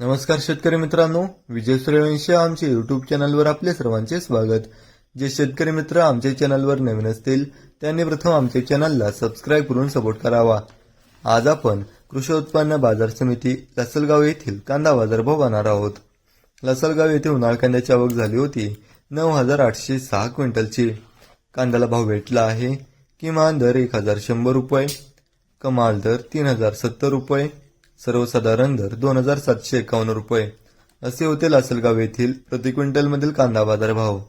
नमस्कार शेतकरी मित्रांनो विजय सूर्यवंशी आमच्या युट्यूब चॅनलवर आपले सर्वांचे स्वागत. जे शेतकरी मित्र आमच्या चॅनलवर नवीन असतील त्यांनी प्रथम आमच्या चॅनलला सबस्क्राईब करून सपोर्ट करावा. आज आपण कृषी उत्पन्न बाजार समिती लसलगाव येथील कांदा बाजारभाव पाहणार आहोत. लसलगाव येथे उन्हाळ कांद्याची आवक झाली होती नऊ हजार आठशे सहा क्विंटलची. कांद्याला भाव भेटला आहे किमान दर एक हजार शंभर रुपये कमाल दर तीन हजार सत्तर रुपये सर्वसाधारण दर दोन हजार सातशे एकावन्न रुपये. असे होते लासलगाव येथील प्रति क्विंटलमधील कांदा बाजार भाव